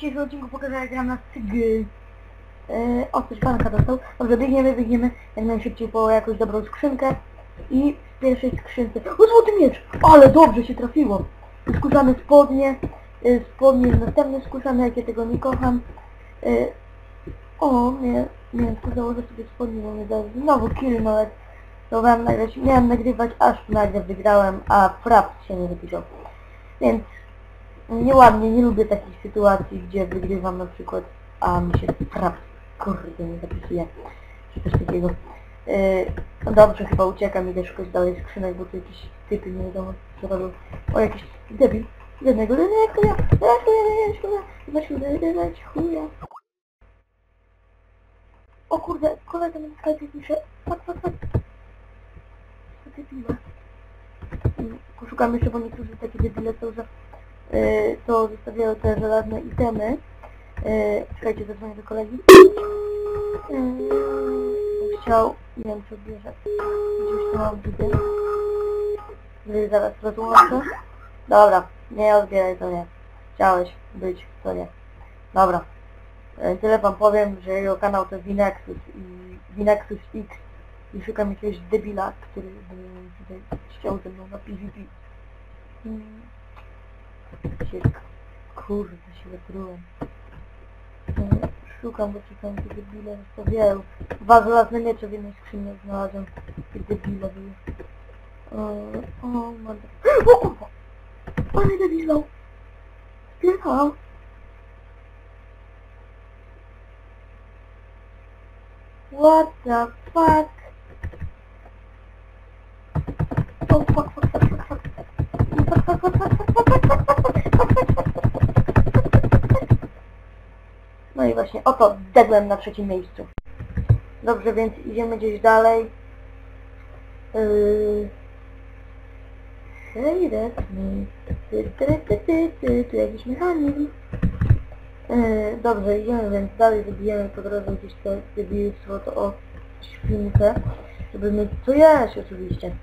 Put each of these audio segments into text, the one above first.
dzisiejszym odcinku pokażę jak gram na SG. Yy, o, coś panka dostał. Dobrze, biegniemy, biegniemy jak najszybciej po jakąś dobrą skrzynkę. I w pierwszej skrzynce... O, złoty miecz! Ale dobrze się trafiło! Skórzane spodnie. Yy, spodnie następne skórzane, jak ja tego nie kocham. Yy, o, nie, nie, to założę sobie spodnie, bo mnie da znowu kill nawet. Miałem nagrać, miałem nagrywać, aż nagle wygrałem, a fraps się nie wypisał. Więc nieładnie, nie lubię takich sytuacji, gdzie wygrywam na przykład, a mi się fraps kurde nie zapisuje. Czy coś takiego. Yy, no dobrze, chyba uciekam, idę szukać dalej skrzynek, bo tu jakieś typy nie wiadomo co robią. O, jakiś debil. Jednego, chuja, chyba się uda dać chuja. O kurde, kolega na Skype pisze, fuck, fuck, fuck. Co debile. Mm, Poszukam jeszcze, bo niektórzy takie debile są, że yy, to zostawiają te żelazne itemy. Yy, czekajcie, zadzwonię do kolegi. Yy, chciał, nie wiem co bierze. Gdzieś tu mam widzę. Zaraz rozłączę. Dobra, nie odbieraj, to nie. Chciałeś być, to nie. Dobra. E, Tyle wam powiem, że jego kanał to Vinexus i Vinexus X i szukam jakiegoś debila, który by chciał ze mną na PvP. Się, kurde, się wytrułem. E, Szukam, bo szukam tych debile, zostawiają. Dwa żelazne miecze w jednej skrzyni znalazłem. Tych debile były. O, mam... O kurwa! Panie debilu! Zjechał! What the fuck? Oh fuck fuck. Fuck, fuck, fuck, fuck, fuck, fuck, fuck, fuck, fuck, fuck, fuck, fuck, fuck. No i właśnie, oto dedłem na trzecim miejscu. Dobrze, więc idziemy gdzieś dalej. Hej, that's me. Ty, tu jakiś mechanizm. Yy, dobrze, idziemy więc dalej, zabijemy po drodze gdzieś to debilstwo, to o świnkę, żeby mieć co jeść oczywiście.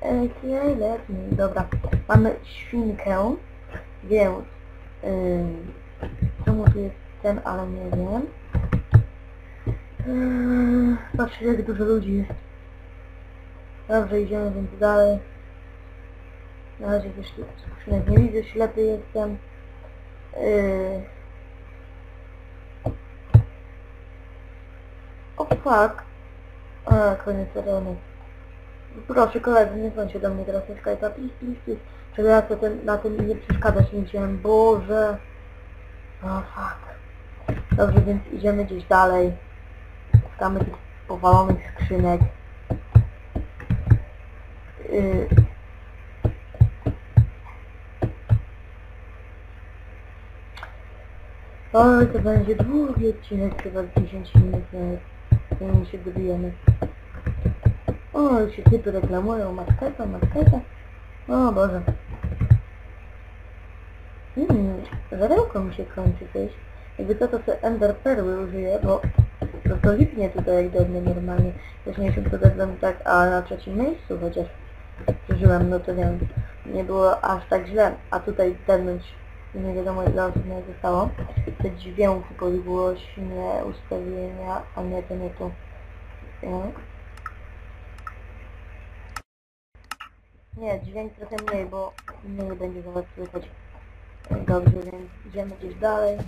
Okej, lecimy. Dobra, mamy świnkę, więc yy, czemu tu jest ten, ale nie wiem. Yy, patrzcie jak dużo ludzi jest. Dobrze, idziemy więc dalej. Na razie też skrzynek nie widzę, ślepy jestem. Yy... O fuck. A, koniec serony. Proszę koledzy, nie dzwońcie do mnie teraz na Skype'a, please, please, please. Ja na tym nie przeszkadzać nie chciałem, Boże. O fuck. Dobrze, więc idziemy gdzieś dalej. Szukamy tych powalonych skrzynek. Yy... Oj, to będzie długi odcinek, chyba z 10 minut. Zanim się dobijemy. O, się typy reklamują, masketa, masketa. O Boże. Hmm, żarełko mi się kończy też. Jakby to, to sobie Ender Perły użyję, bo to, to lipnie tutaj jak do mnie normalnie. Wcześniejszym to dedłem tak, a na trzecim miejscu chociaż przeżyłem, no to nie wiem, nie było aż tak źle. A tutaj dednąć nie wiadomo ile osób nie zostało. Te dźwięki podgłośnie, ustawienia, a nie to nie tu. Nie. Nie, dźwięk trochę mniej, bo mniej będzie zaraz słychać. Dobrze, więc idziemy gdzieś dalej.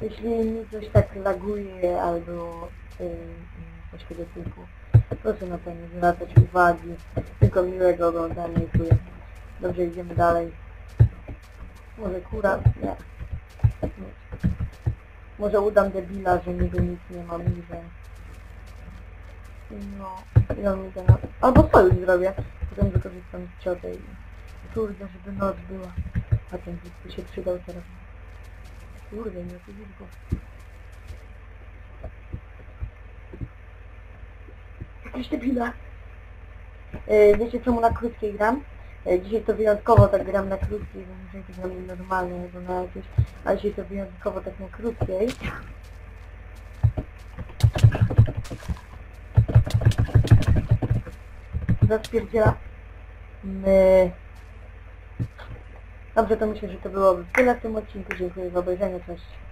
Jeśli mi coś tak laguje albo yy, coś tego typu, proszę na to nie zwracać uwagi. Tylko miłego oglądania i tyle. Dobrze, idziemy dalej. Może kura? Nie. Może udam debila, że niby nic nie mam i że... No, on mi na... Albo sojusz zrobię. Potem wykorzystam ciotę i... Kurde, żeby noc była. A ten się przydał teraz. Kurde, nie to go. Jakieś debila. Yy, wiecie czemu na krótkiej gram? E, Dzisiaj to wyjątkowo tak gram na krótkiej, bo może to gram normalnie albo na jakieś, ale dzisiaj to wyjątkowo tak na krótkiej. Zaspierdziela. My... Dobrze, to myślę, że to byłoby tyle w tym odcinku. Dziękuję za obejrzenie, cześć.